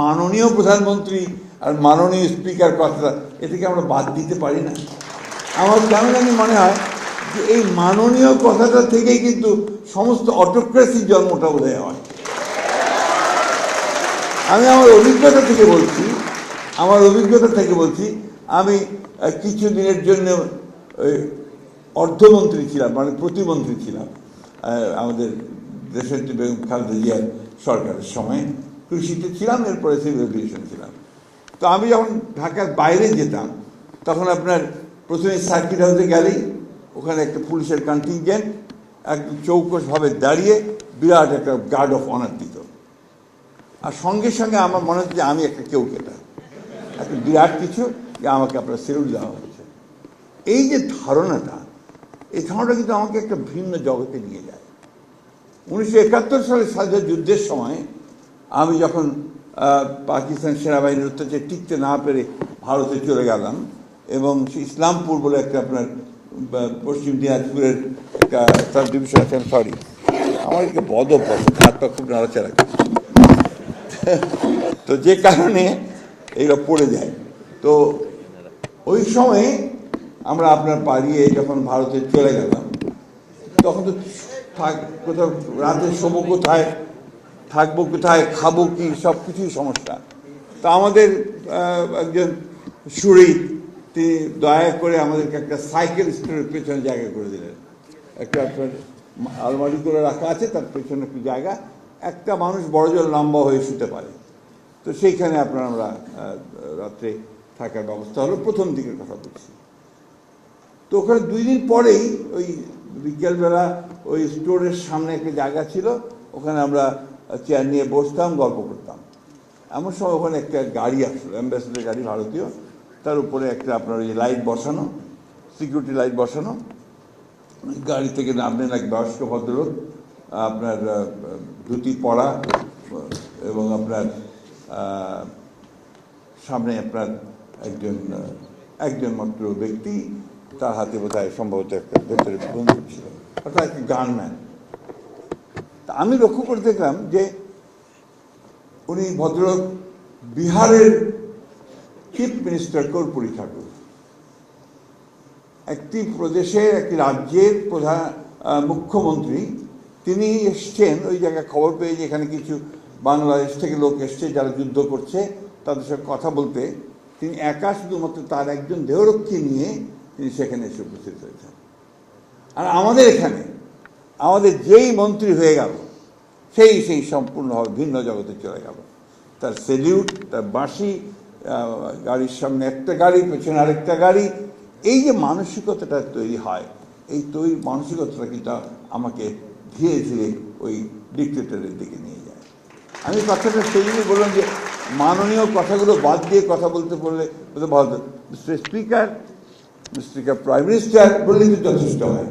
মাননীয় প্রধানমন্ত্রী আর মাননীয় স্পিকার কথাটা এ থেকে আমরা বাদ দিতে পারি না। আমার কেন জানি মনে হয় যে এই মাননীয় কথাটা থেকেই কিন্তু সমস্ত অটোক্রেসির জন্মটা বোধহয় হয়। আমি আমার অভিজ্ঞতা থেকে বলছি, আমার অভিজ্ঞতা থেকে বলছি, আমি কিছু দিনের জন্য অর্থমন্ত্রী ছিলাম মানে প্রতিমন্ত্রী ছিলাম আমাদের দেশের বেগম খালেদা জিয়ার সরকারের সময়। কৃষিতে ছিলাম এরপরে সিভিল এভিয়েশন ছিলাম। তো আমি যখন ঢাকার বাইরে যেতাম, তখন আপনার প্রথমে সার্কিট হাউসে গেলেই ওখানে একটা পুলিশের কন্টিনজেন্ট একদম চৌকসভাবে দাঁড়িয়ে বিরাট একটা গার্ড অফ অনার দিত। আর সঙ্গে সঙ্গে আমার মনে হচ্ছে যে আমি একটা কেউ কেটা একটা বিরাট কিছু যে আমাকে আপনার সেলুট দেওয়া হয়েছে। এই যে ধারণাটা, এই ধারণাটা কিন্তু আমাকে একটা ভিন্ন জগতে নিয়ে যায়। উনিশশো একাত্তর সালে স্বাধীনতা যুদ্ধের সময় আমি যখন পাকিস্তান সেনাবাহিনীর অত্যাচারে টিকতে না পেরে ভারতে চলে গেলাম এবং ইসলামপুর বলে একটা আপনার পশ্চিম দিনাজপুরের একটা সাব ডিভিশন আছে সরি আমার একটা বদ অভ্যাস হাত পা খুব নাড়াচাড়া। তো যে কারণে এগুলো পড়ে যায় তো ওই সময়ে আমরা আপনার পালিয়ে যখন ভারতে চলে গেলাম, তখন তো কোথাও রাতে শোবো কোথায় থাকব কোথায়, খাব কি সব কিছুই সমস্যা। তো আমাদের একজন সুরি, তিনি দয়া করে আমাদেরকে একটা সাইকেল স্টোরের পেছনে জায়গা করে দিলেন। একটা আপনার আলমারি করে রাখা আছে, তার পেছনে একটু জায়গা। একটা মানুষ বড়জন লম্বা হয়ে শুতে পারে। তো সেইখানে আপনার আমরা রাত্রে থাকার ব্যবস্থা হলো। প্রথম দিকের কথা বলছি। তো ওখানে দুই দিন পরেই ওই বিকেলবেলা ওই স্টোরের সামনে একটা জায়গা ছিল। ওখানে আমরা চেয়ার নিয়ে বসতাম, গল্প করতাম। এমন সময় ওখানে একটা গাড়ি আসলো অ্যাম্বাসেডার গাড়ি ভারতীয়। তার উপরে একটা আপনার ওই লাইট বসানো সিকিউরিটি লাইট বসানো। গাড়ি থেকে নামলেন এক বয়স্ক ভদ্রলোক, আপনার ধুতি পরা এবং আপনার সামনে আপনার একজন একজন মাত্র ব্যক্তি। তার হাতে বোধ হয় সম্ভবত একটা ভেতরে বন্ধু ছিল, অর্থাৎ একটা গানম্যান তা আমি লক্ষ্য করে দেখলাম যে উনি ভদ্রলোক বিহারের চিফ মিনিস্টার কর্পূরী ঠাকুর। একটি প্রদেশের, একটি রাজ্যের প্রধান মুখ্যমন্ত্রী। তিনি এসছেন, ওই জায়গায় খবর পেয়ে যে এখানে কিছু বাংলাদেশ থেকে লোক এসছে যারা যুদ্ধ করছে, তাদের সঙ্গে কথা বলতে। তিনি একা শুধুমাত্র তার একজন দেহরক্ষী নিয়ে তিনি সেখানে এসে উপস্থিত হয়েছেন। আর আমাদের এখানে আমাদের যেই মন্ত্রী হয়ে গেল, সেই সেই সম্পূর্ণভাবে ভিন্ন জগতে চলে গেল। তার সেলিউট তার বাঁশি গাড়ির সামনে একটা গাড়ি, পেছনে আরেকটা গাড়ি, এই যে মানসিকতাটা তৈরি হয়, এই তৈরি মানসিকতাটা কিন্তু আমাকে ধীরে ধীরে ওই ডিক্টেটরের দিকে নিয়ে যায়। আমি কথাটা সেই জন্যই বললাম যে, মাননীয় কথাগুলো বাদ দিয়ে কথা বলতে বললে ভালো স্পিকার মিস্টার প্রাইম মিনিস্টার বললে কিন্তু যথেষ্ট হয়।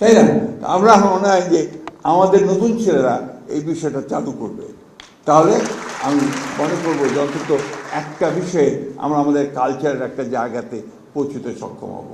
তাই না? আমরা মনে হয় যে আমাদের নতুন ছেলেরা এই বিষয়টা চালু করবে। তাহলে আমি মনে করব যে অন্তত একটা বিষয়ে আমরা আমাদের কালচারের একটা জায়গাতে পৌঁছতে সক্ষম হব।